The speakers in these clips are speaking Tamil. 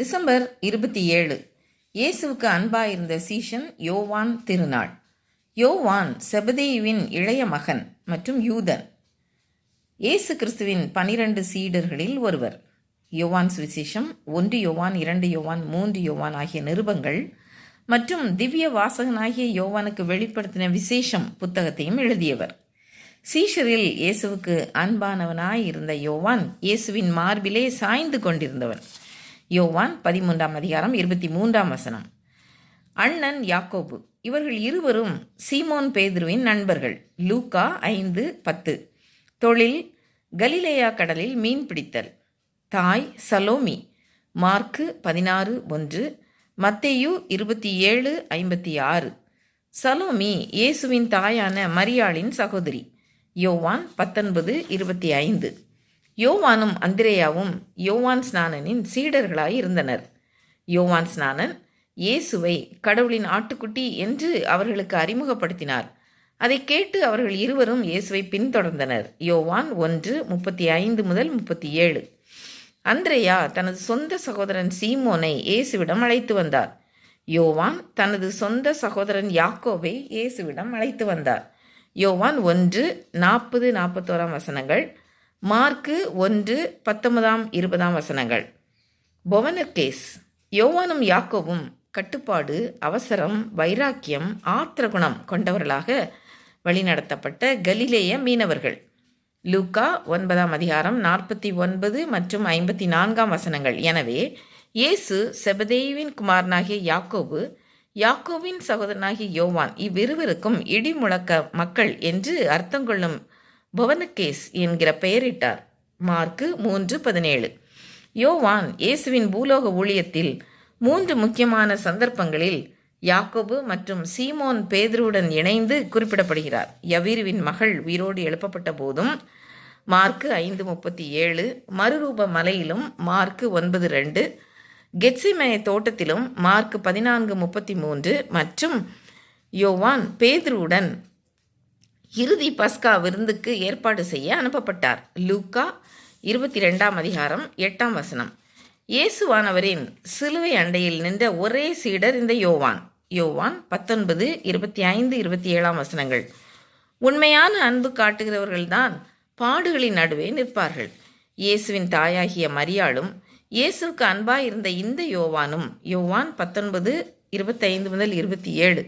டிசம்பர் இருபத்தி ஏழு இயேசுவுக்கு அன்பாயிருந்த சீஷன் யோவான் திருநாள். யோவான் செபதேயுவின் இளைய மகன் மற்றும் யூதன். இயேசு கிறிஸ்துவின் பனிரெண்டு சீடர்களில் ஒருவர். யோவான் சுவிசேஷம் ஒன்று யோவான் இரண்டு யோவான் மூன்று யோவான் ஆகிய நிருபங்கள் மற்றும் திவ்ய வாசகனாகிய யோவானுக்கு வெளிப்படுத்தின விசேஷம் புத்தகத்தையும் எழுதியவர். சீஷரில் இயேசுவுக்கு அன்பானவனாய் இருந்த யோவான் இயேசுவின் மார்பிலே சாய்ந்து கொண்டிருந்தவன் யோவான் பதிமூன்றாம் அதிகாரம் இருபத்தி மூன்றாம் வசனம். அண்ணன் யாக்கோபு இவர்கள் இருவரும் சீமோன் பேதுருவின் நண்பர்கள். லூக்கா ஐந்து பத்து. தொழில் கலிலேயா கடலில் மீன் பிடித்தல். தாய் சலோமி. மார்க்கு பதினாறு ஒன்று. மத்தேயு இருபத்தி ஏழு ஐம்பத்தி ஆறு சலோமி இயேசுவின் தாயான மரியாளின் சகோதரி. யோவான் பத்தொன்பது இருபத்தி ஐந்து. யோவானும் அந்திரேயாவும் யோவான் ஸ்நானனின் சீடர்களாய் இருந்தனர். யோவான் ஸ்நானன் இயேசுவை கடவுளின் ஆட்டுக்குட்டி என்று அவர்களுக்கு அறிமுகப்படுத்தினார். அதை கேட்டு அவர்கள் இருவரும் இயேசுவை பின்தொடர்ந்தனர். யோவான் ஒன்று முப்பத்தி ஐந்து முதல் முப்பத்தி ஏழு அந்திரேயா தனது சொந்த சகோதரன் சீமோனை இயேசுவிடம் அழைத்து வந்தார். யோவான் தனது சொந்த சகோதரன் யாக்கோவை இயேசுவிடம் அழைத்து வந்தார். யோவான் ஒன்று நாற்பது நாற்பத்தோராம் வசனங்கள். மார்க்கு ஒன்று பத்தொன்பதாம் இருபதாம் வசனங்கள். பொவனர்கேஸ் யோவானும் யாக்கோவும் கட்டுப்பாடு அவசரம் வைராக்கியம் ஆத்திரகுணம் கொண்டவர்களாக வழிநடத்தப்பட்ட கலிலேய மீனவர்கள். லூக்கா ஒன்பதாம் அதிகாரம் நாற்பத்தி ஒன்பது மற்றும் ஐம்பத்தி நான்காம் வசனங்கள். எனவே இயேசு செபதேவின் குமாரனாகிய யாக்கோபு யாக்கோவின் சகோதரனாகிய யோவான் இவ்விருவருக்கும் இடி முழக்க மக்கள் என்று அர்த்தம் கொள்ளும் புவனகேஸ் என்கிற பெயரிட்டார். மார்க்கு மூன்று பதினேழு. யோவான் இயேசுவின் பூலோக ஊழியத்தில் மூன்று முக்கியமான சந்தர்ப்பங்களில் யாக்கோபு மற்றும் சீமோன் பேதருடன் இணைந்து குறிப்பிடப்படுகிறார். யவீருவின் மகள் உயிரோடு எழுப்பப்பட்ட போதும் மார்க்கு ஐந்து முப்பத்தி ஏழு மறுரூப மலையிலும் மார்க்கு ஒன்பது ரெண்டு கெட்சிமய தோட்டத்திலும் மார்க் பதினான்கு முப்பத்தி மூன்று மற்றும் யோவான் பேதுருவுடன் இறுதி பஸ்கா விருந்துக்கு ஏற்பாடு செய்ய அனுப்பப்பட்டார். லூக்கா இருபத்தி ரெண்டாம் அதிகாரம் எட்டாம் வசனம். இயேசுவானவரின் சிலுவை அண்டையில் நின்ற ஒரே சீடர் இந்த யோவான். யோவான் பத்தொன்பது இருபத்தி ஐந்து இருபத்தி ஏழாம் வசனங்கள். உண்மையான அன்பு காட்டுகிறவர்கள்தான் பாடுகளின் நடுவே நிற்பார்கள். இயேசுவின் தாயாகிய மரியாளும் இயேசுக்கு அன்பாயிருந்த இந்த யோவானும் யோவான் பத்தொன்பது இருபத்தைந்து முதல் இருபத்தி ஏழு.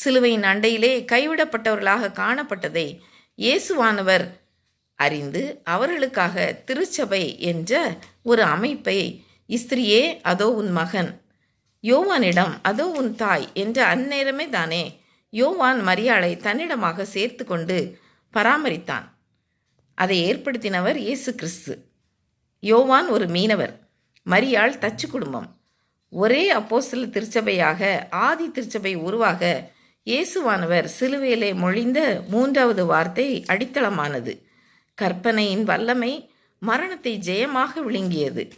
சிலுவையின் அண்டையிலே கைவிடப்பட்டவர்களாக காணப்பட்டதை இயேசுவானவர் அறிந்து அவர்களுக்காக திருச்சபை என்ற ஒரு அமைப்பை இஸ்திரியே அதோ உன் மகன். யோவானிடம் அதோ உன் தாய் என்ற அந்நேரமே தானே யோவான் மரியாளை தன்னிடமாக சேர்த்து கொண்டு பராமரித்தான். அதை ஏற்படுத்தினவர் இயேசு கிறிஸ்து. யோவான் ஒரு மீனவர் மரியாள் தச்சு குடும்பம். ஒரே அப்போஸ்தல திருச்சபையாக ஆதி திருச்சபை உருவாக இயேசுவானவர் சிலுவையிலே மொழிந்த மூன்றாவது வார்த்தை அடித்தளமானது. கற்பனையின் வல்லமை மரணத்தை ஜெயமாக விழுங்கியது.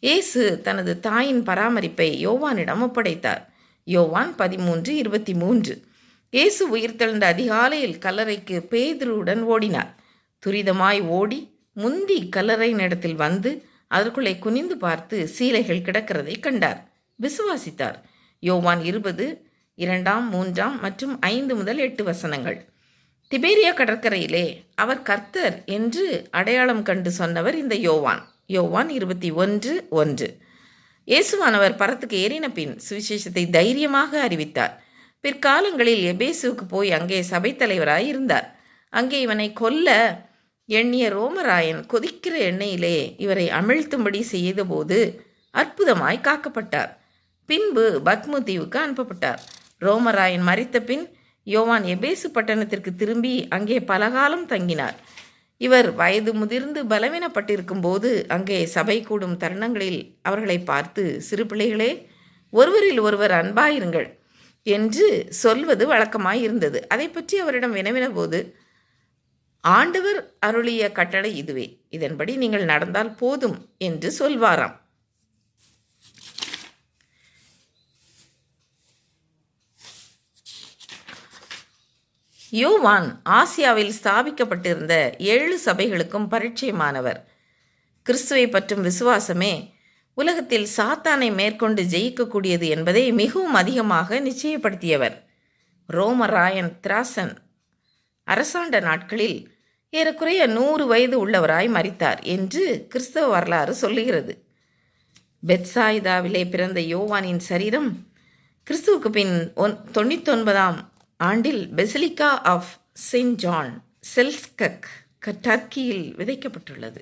இயேசு தனது தாயின் பராமரிப்பை யோவானிடம் ஒப்படைத்தார். யோவான் பதிமூன்று இருபத்தி மூன்று. இயேசு உயிர்த்தெழுந்த அதிகாலையில் கல்லறைக்கு பேதுருவுடன் ஓடினார். துரிதமாய் ஓடி முந்தி கல்லறை இடத்தில் வந்து அதற்குள்ளே குனிந்து பார்த்து சீலைகள் கிடக்கிறதை கண்டார். விசுவாசித்தார். யோவான் இருபது இரண்டாம் மூன்றாம் மற்றும் ஐந்து முதல் எட்டு வசனங்கள். திபேரியா கடற்கரையிலே அவர் கர்த்தர் என்று அடையாளம் கண்டு சொன்னவர் இந்த யோவான். யோவான் இருபத்தி ஒன்று ஒன்று. இயேசுவானவர் பரத்துக்கு ஏறின பின் சுவிசேஷத்தை தைரியமாக அறிவித்தார். பிற்காலங்களில் எபேசுவுக்கு போய் அங்கே சபைத் தலைவராய் இருந்தார். அங்கே இவனை கொல்ல எண்ணிய ரோமராயன் கொதிக்கிற எண்ணெயிலே இவரை அமிழ்த்தும்படி செய்தபோது அற்புதமாய் காக்கப்பட்டார். பின்பு பத்மு தீவுக்கு அனுப்பப்பட்டார். ரோமராயன் மறித்த பின் யோவான் எபேசு பட்டணத்திற்கு திரும்பி அங்கே பலகாலம் தங்கினார். இவர் வயது முதிர்ந்து பலவீனப்பட்டிருக்கும் போது அங்கே சபை கூடும் தருணங்களில் அவர்களை பார்த்து சிறு பிள்ளைகளே ஒருவரில் ஒருவர் அன்பாயிருங்கள் என்று சொல்வது வழக்கமாயிருந்தது. அதை பற்றி அவரிடம் வினவின போது ஆண்டவர் அருளிய கட்டளை இதுவே. இதன்படி நீங்கள் நடந்தால் போதும் என்று சொல்வாராம். யோவான் ஆசியாவில் ஸ்தாபிக்கப்பட்டிருந்த ஏழு சபைகளுக்கும் பரிச்சயமானவர். கிறிஸ்துவை பற்றும் விசுவாசமே உலகத்தில் சாத்தானை மேற்கொண்டு ஜெயிக்கக்கூடியது என்பதை மிகவும் அதிகமாக நிச்சயப்படுத்தியவர். ரோமராயன் திராசன். அரசாண்ட நாட்களில் ஏறக்குறைய நூறு வயது உள்ளவராய் மறித்தார் என்று கிறிஸ்தவ வரலாறு சொல்லுகிறது. பெத்சாயிதாவிலே பிறந்த யோவானின் சரீரம் கிறிஸ்துவுக்கு பின் ஒன் தொண்ணூத்தொன்பதாம் ஆண்டில் basilica of Saint John Selcuk டர்க்கியில் விதைக்கப்பட்டுள்ளது.